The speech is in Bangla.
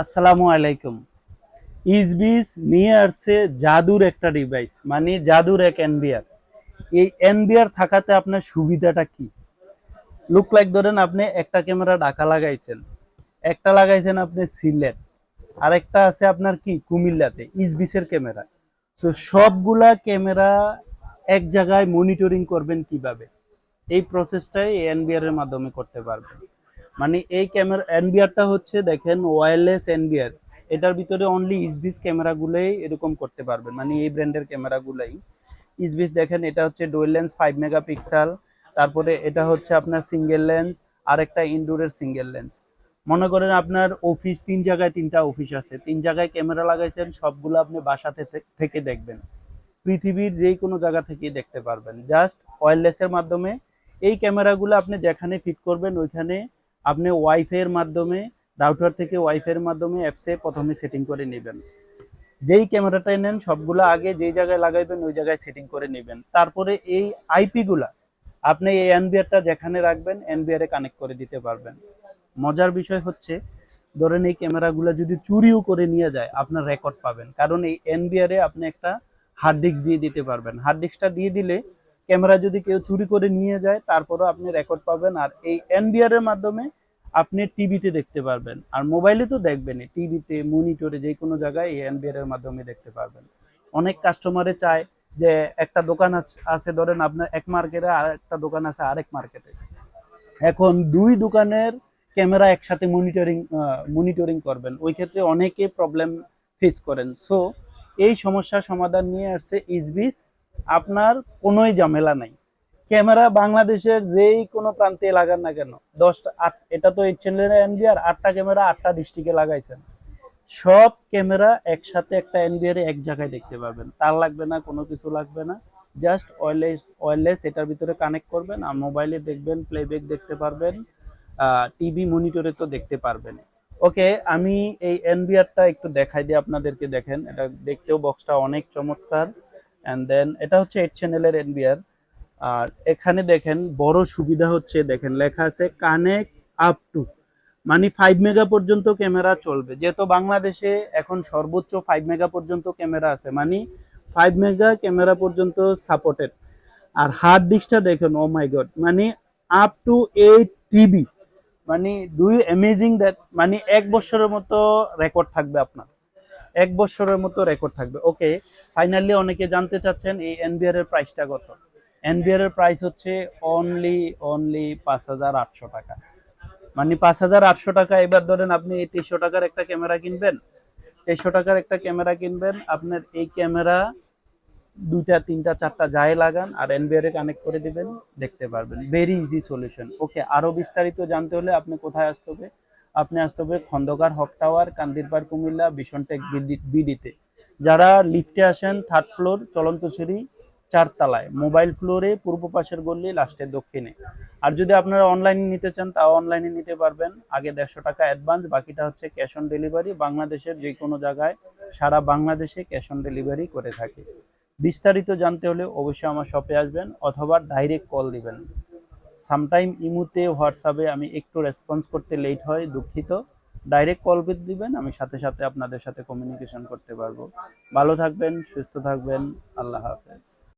আসসালামু আলাইকুম। ইসবিস নিয়ে আসছে জাদুর একটা ডিভাইস মানে জাদুর এক এনবিআর এই এনবিআর থাকাতে আপনার সুবিধাটা কি? লুক লাইক ধরেন আপনি একটা ক্যামেরা ঢাকা লাগাইছেন, একটা লাগাইছেন আপনি সিলেট, আরেকটা আছে আপনার কি? কুমিল্লাতে, ইসবিসের ক্যামেরা তো সবগুলা ক্যামেরা এক জায়গায় মনিটরিং করবেন কীভাবে? এই প্রসেসটাই এনবিআর এর মাধ্যমে করতে পারবেন। মানে এই ক্যামেরা, এনবিআরটা হচ্ছে দেখেন ওয়্যারলেস এনবিআর। এটার ভিতরে অনলি ইসবিস ক্যামেরাগুলোই এরকম করতে পারবেন। মানে এই ব্র্যান্ডের ক্যামেরাগুলোই। ইসবিস দেখেন, এটা হচ্ছে ডুয়েল লেন্স ফাইভ মেগাপিক্সেল তারপরে এটা হচ্ছে আপনার সিঙ্গেল লেন্স আর একটা ইনডোরের সিঙ্গেল লেন্স মনে করেন আপনার অফিস তিন জায়গায় তিনটা অফিস আছে। তিন জায়গায় ক্যামেরা লাগাইছেন, সবগুলো আপনি বাসাতে থেকে দেখবেন। পৃথিবীর যে কোনো জায়গা থেকেই দেখতে পারবেন। জাস্ট ওয়্যারলেসের মাধ্যমে এই ক্যামেরাগুলো আপনি যেখানে ফিট করবেন, ওইখানে আপনি ওয়াইফাই এর মাধ্যমে রাউটার থেকে ওয়াইফাই এর মাধ্যমে অ্যাপসে প্রথমে সেটিং করে নেবেন। যেই ক্যামেরাটাই নেন, সবগুলো আগে যেই জায়গায় লাগাইবেন, ওই জায়গায় সেটিং করে নেবেন। তারপরে এই আইপি গুলা আপনি এই এনবিআরটা যেখানে রাখবেন এনবিআর কানেক্ট করে দিতে পারবেন। মজার বিষয় হচ্ছে, ধরেন এই ক্যামেরাগুলো যদি চুরিও করে নিয়ে যায়, আপনার রেকর্ড পাবেন। কারণ এই এনবিআর আপনি একটা হার্ড ডিস্ক দিয়ে দিতে পারবেন। হার্ড ডিস্কটা দিয়ে দিলে ক্যামেরা যদি কেউ চুরি করে নিয়ে যায়, তারপরও আপনি রেকর্ড পাবেন। আর এই এনবিআর এর মাধ্যমে আপনি টিভিতে দেখতে পারবেন। আর মোবাইলে তো দেখবেনই টিভিতে মনিটরে যে কোনো জায়গায় এই এনবিআর এর মাধ্যমে দেখতে পারবেন। অনেক কাস্টমারে চায় যে একটা দোকান আছ- ধরেন আপনার এক মার্কেটে আর একটা দোকান আছে আরেক মার্কেটে এখন দুই দোকানের ক্যামেরা একসাথে মনিটরিং মনিটরিং করবেন। ওই ক্ষেত্রে অনেকে প্রবলেম ফেস করেন। সো এই সমস্যার সমাধান নিয়ে আসছে ইসবিস আপনার কোনোই ঝামেলা নাই। ক্যামেরা বাংলাদেশের যেই কোনো প্রান্তে লাগান না কেন, দশটা আট, এটা তো এইট চ্যানেলের এনবিআর আটটা ক্যামেরা, আটটা ডিস্ট্রিক্টে লাগাইছেন। সব ক্যামেরা একসাথে একটা এনবিআর এক জায়গায় দেখতে পাবেন। তার লাগবে না, কোনো কিছু লাগবে না। জাস্ট ওয়্যারলেস ওয়্যারলেস এটার ভিতরে কানেক্ট করবেন আর মোবাইলে দেখবেন প্লেব্যাক দেখতে পারবেন টিভি মনিটরে তো দেখতে পারবেন। ওকে, আমি এই এনবিআরটা একটু দেখাই দিই আপনাদেরকে, দেখেন, এটা দেখতেও বক্সটা অনেক চমৎকার। অ্যান্ড দেন এটা হচ্ছে এইট চ্যানেলের এনবিআর আর এখানে দেখেন বড় সুবিধা হচ্ছে, দেখেন লেখা আছে কানেক্ট আপ টু মানে ফাইভ মেগা পর্যন্ত ক্যামেরা চলবে। যেহেতু বাংলাদেশে এখন সর্বোচ্চ ফাইভ মেগা পর্যন্ত ক্যামেরা আছে মানে ফাইভ মেগা ক্যামেরা পর্যন্ত সাপোর্টেড আর হার্ড ডিস্কটা দেখেন ও মাই গড মানে আপ টু এইট টিবি মানে ডু ইউ অ্যামেজিং দ্যাট মানে এক বছরের মতো রেকর্ড থাকবে আপনার। এক বছরের মতো রেকর্ড থাকবে। ওকে ফাইনালি অনেকে জানতে চাচ্ছেন এই এনবিআর এর প্রাইসটা কত? এনবিআর এর প্রাইস হচ্ছে অনলি অনলি পাঁচ হাজার আটশো টাকা। মানে পাঁচ হাজার আটশো টাকা, এবার ধরেন আপনি তেইশশো টাকার একটা ক্যামেরা কিনবেন। তেইশশো টাকার একটা ক্যামেরা কিনবেন, আপনার এই ক্যামেরা দুইটা, তিনটা, চারটা যায় লাগান আর এনবিআর এ কানেক্ট করে দিবেন, দেখতে পারবেন। ভেরি ইজি সলিউশন ওকে আরও বিস্তারিত জানতে হলে আপনি কোথায় আসতে হবে? আপনি আসতে হবে খন্দকার হক টাওয়ার, কান্দিরপাড় কুমিল্লা, বিশনটেক বিডিতে। যারা লিফটে আসেন থার্ড ফ্লোর চলন্ত সিঁড়ি চারতলায় মোবাইল ফ্লোরে পূর্ব পাশের গল্লি লাস্টের দক্ষিণে। আর যদি আপনারা অনলাইনে নিতে চান, তাও অনলাইনে নিতে পারবেন। আগে দেড়শো টাকা অ্যাডভান্স বাকিটা হচ্ছে ক্যাশ অন ডেলিভারি বাংলাদেশের যে কোনো জায়গায় সারা বাংলাদেশে ক্যাশ অন ডেলিভারি করে থাকে। বিস্তারিত জানতে হলে অবশ্যই আমার শপে আসবেন, অথবা ডাইরেক্ট কল দিবেন। সামটাইম ইমুতে হোয়াটসঅ্যাপে আমি একটু রেসপন্স করতে লেট হয়, দুঃখিত। ডাইরেক্ট কল দিবেন, আমি সাথে সাথে আপনাদের সাথে কমিউনিকেশন করতে পারব। ভালো থাকবেন, সুস্থ থাকবেন, আল্লাহ হাফেজ।